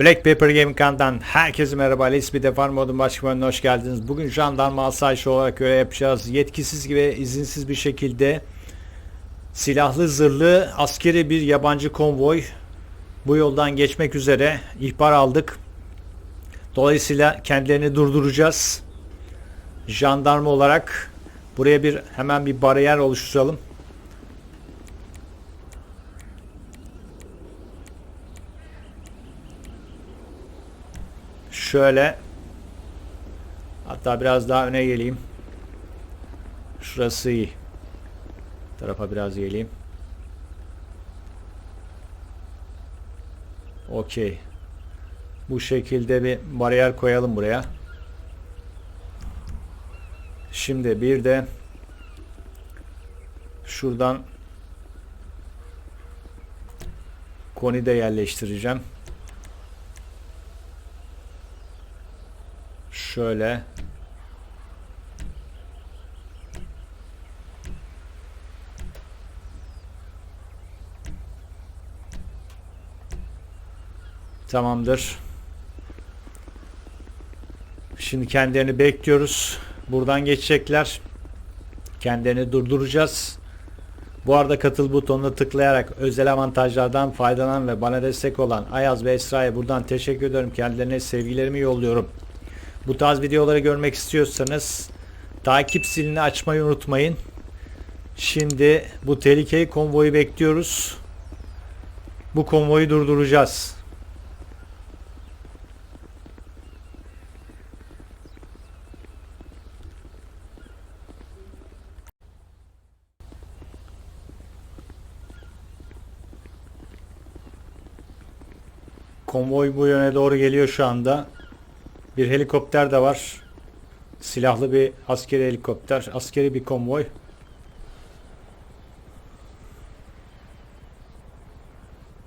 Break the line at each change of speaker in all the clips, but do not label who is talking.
Black Pepper Gaming kanalından herkese merhaba. Let's Be Defar modun başka bölümüne hoş geldiniz. Bugün jandarma asayişi olarak görev yapacağız. Yetkisiz gibi izinsiz bir şekilde silahlı zırhlı askeri bir yabancı konvoy bu yoldan geçmek üzere ihbar aldık. Dolayısıyla kendilerini durduracağız. Jandarma olarak buraya bir hemen bir bariyer oluşturalım. Şöyle hatta biraz daha öne geleyim. Şurası iyi. Tarafa biraz geleyim. Okey. Bu şekilde bir bariyer koyalım buraya. Şimdi bir de şuradan koni de yerleştireceğim. Şöyle. Tamamdır. Şimdi kendilerini bekliyoruz. Buradan geçecekler. Kendilerini durduracağız. Bu arada katıl butonuna tıklayarak özel avantajlardan faydalanan ve bana destek olan Ayaz ve Esra'ya buradan teşekkür ediyorum. Kendilerine sevgilerimi yolluyorum. Bu tarz videoları görmek istiyorsanız takip zilini açmayı unutmayın. Şimdi bu tehlikeli konvoyu bekliyoruz. Bu konvoyu durduracağız. Konvoy bu yöne doğru geliyor şu anda. Bir helikopter de var. Silahlı bir askeri helikopter. Askeri bir konvoy.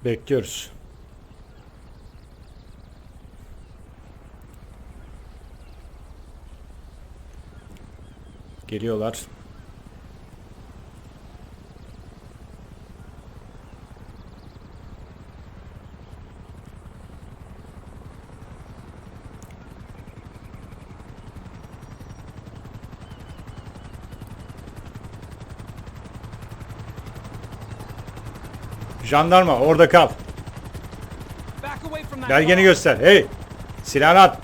Bekliyoruz. Geliyorlar. Jandarma orada kal. Belgeni göster. Hey! Silahını at.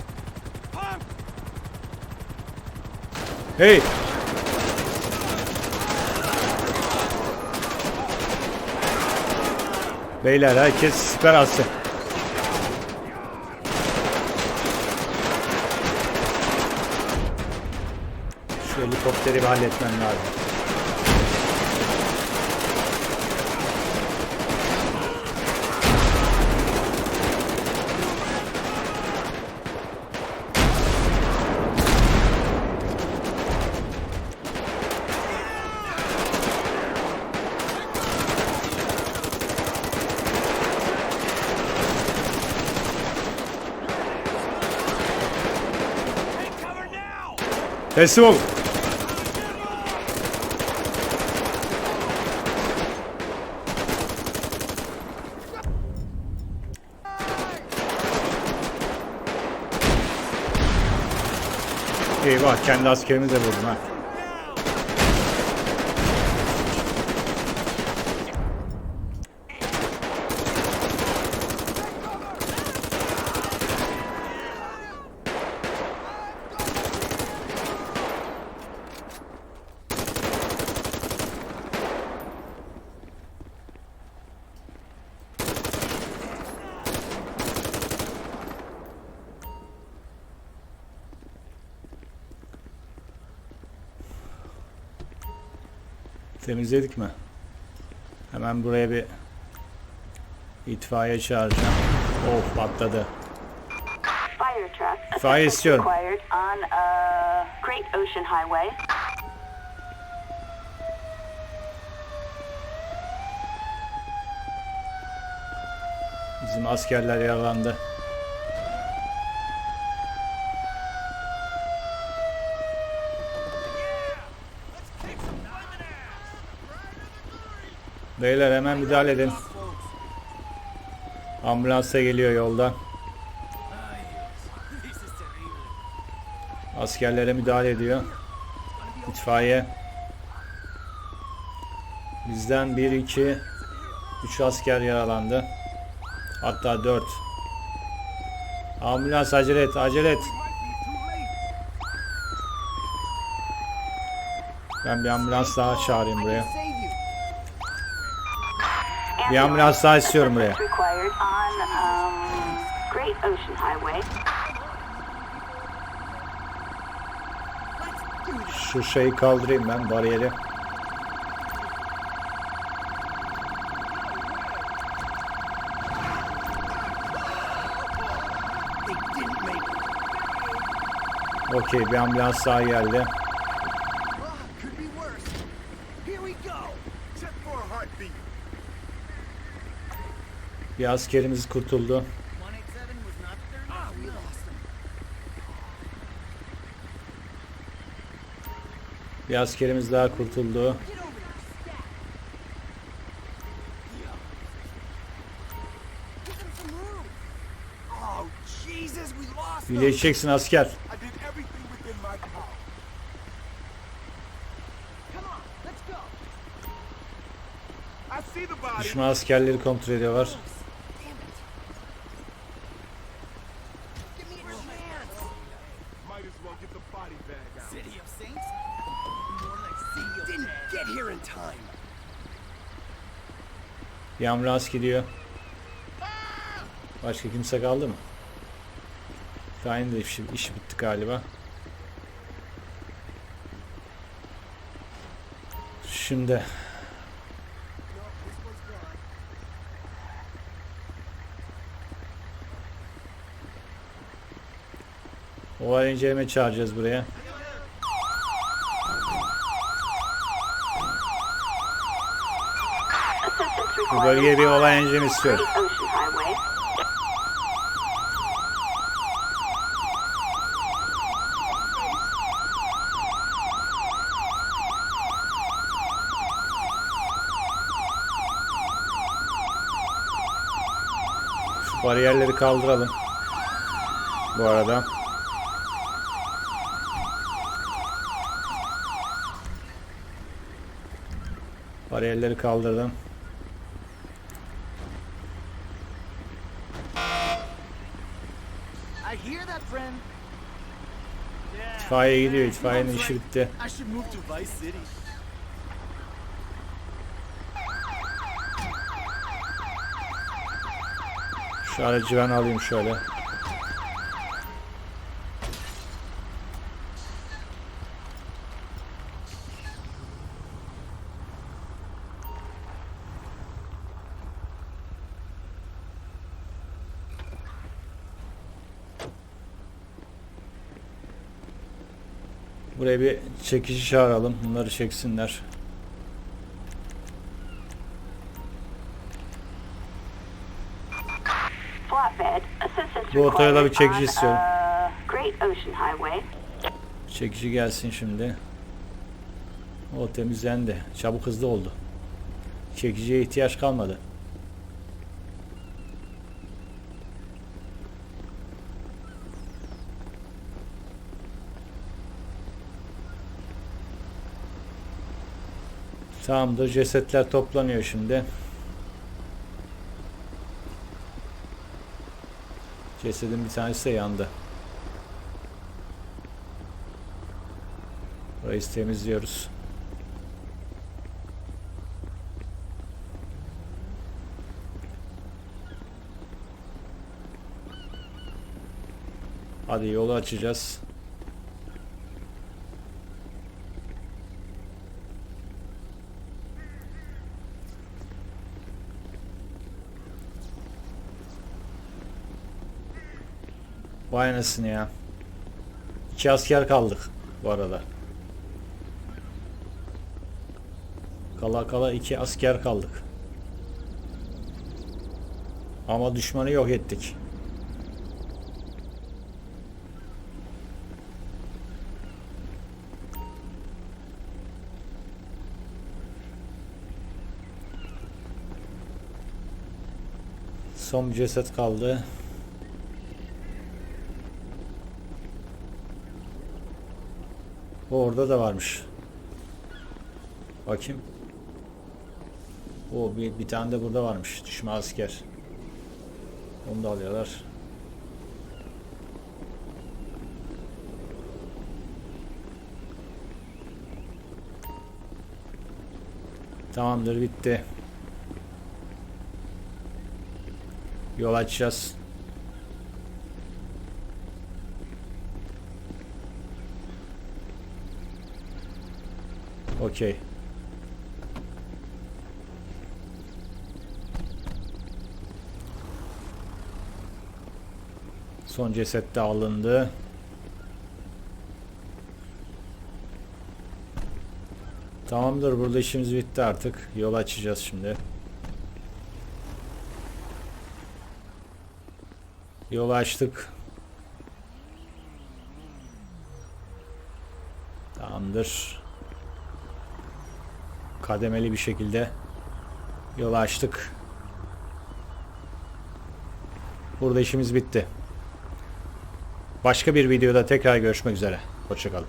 Hey! Beyler herkes siper alsın. Şu helikopteri bir halletmem lazım. Teslim ol. Eyvah kendi askerimi de vurdum ha. Temizledik mi? Hemen buraya bir itfaiye çağıracağım. Oh patladı.
Fire truck.
Fire
assistance
istiyorum.
Required on uh, Great Ocean Highway.
Bizim askerler yaralandı. Beyler hemen müdahale edin. Ambulansa geliyor yolda. Askerlere müdahale ediyor. İtfaiye. Bizden 1, 2, 3 asker yaralandı. Hatta 4. Ambulans acele et, acele et. Ben bir ambulans daha çağırayım buraya. Bir ambulans daha istiyorum buraya.
Um.
Şu şeyi kaldırayım ben bariyeri. Okey bir ambulans daha geldi. Bir askerimiz kurtuldu.
187 was not there. We lost him.
Bir askerimiz daha kurtuldu. İyileşeceksin asker. Düşman askerleri kontrol ediyorlar. Ambulans gidiyor. Başka kimse kaldı mı? Şahin de işi, işi bitti galiba. Şimdi Olay inceleme çağıracağız buraya. Bu bölgeye bir olay
Ocean Highway.
Şu bariyerleri kaldıralım. Bu arada. Bariyerleri kaldırdım.
Hear that, friend.
İtfaiye gidiyor. İtfaiyenin işi bitti. Şu aracı ben alayım şöyle. Buraya bir çekici çağıralım. Bunları çeksinler. Bu otoyola bir çekici istiyorum.
uh.
Çekici gelsin şimdi. O temizlendi. Çabuk hızlı oldu. Çekiciye ihtiyaç kalmadı. Tamamdır. Cesetler toplanıyor şimdi. Cesedin bir tanesi de yandı. Burayı temizliyoruz. Hadi yolu açacağız. Vay anasını ya. İki asker kaldık bu arada. Kala kala iki asker kaldık. Ama düşmanı yok ettik. Son ceset kaldı. O orada da varmış. Bakayım. O bir, bir tane de burada varmış. Düşme asker. Onu da alıyorlar. Tamamdır bitti. Yol açacağız. Okey. Son ceset de alındı. Tamamdır burada işimiz bitti artık. Yol açacağız şimdi. Yol açtık. Tamamdır. Kademeli bir şekilde yol açtık. Burada işimiz bitti. Başka bir videoda tekrar görüşmek üzere. Hoşçakalın.